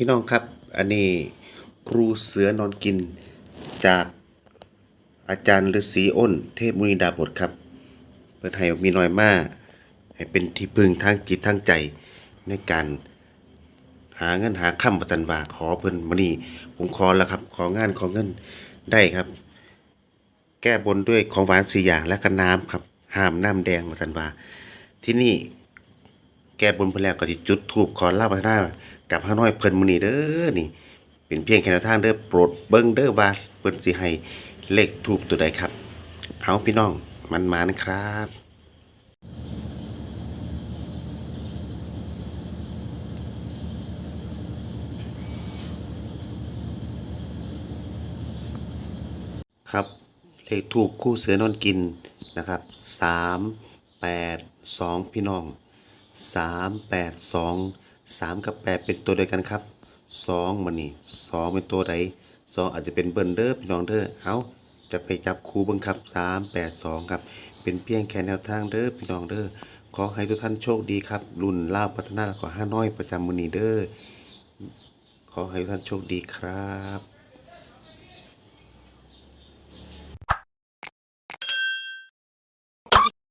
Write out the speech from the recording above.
พี่น้องครับ อันนี้ครูเสือนอนกินจากอาจารย์ฤาษีอ้น เทพมุนีดาบทครับ เปิดให้มีน้อยมาก ให้เป็นที่พึ่งทางจิตทางใจในการหาเงินหาค่ำประจันว่าขอเพิ่นมื้อนี้ผมขอแล้วครับ ของานขอเงินได้ครับ แก้บนด้วยของหวานสี่อย่างและก็น้ำครับ ห้ามน้ำแดงประจันว่าที่นี่แก้บนเพิ่นแล้วก็สิจุดธูปขอลาบพัฒนา กับฮานอยเพิ่นมือนี้เด้อนี่ เป็นเพียงแค่แนวทางเด้อโปรดเบิ่งเด้อว่าเพิ่นสิให้เลขทูปตัวใดครับ เอาพี่น้องมันมานะครับครับเลขทูปคู่เสือนอนกินนะครับสามแปดสองพี่น้องสาม แปดสามกับแปดเป็นตัวเดียวกันครับสองมันนี่สองเป็นตัวใดสองอาจจะเป็นเบิร์นเดอร์พี่น้องเดอร์เอาจะไปจับคูบังครับสามแปดสองครับ เป็นเพียงแค่แนวทางเดอร์พี่น้องเดอร์ขอให้ทุกท่านโชคดีครับ รุ่นเล่าพัฒนาละขอห้าน้อยประจำมือนีเดอร์ขอให้ทุกท่านโชคดีครับ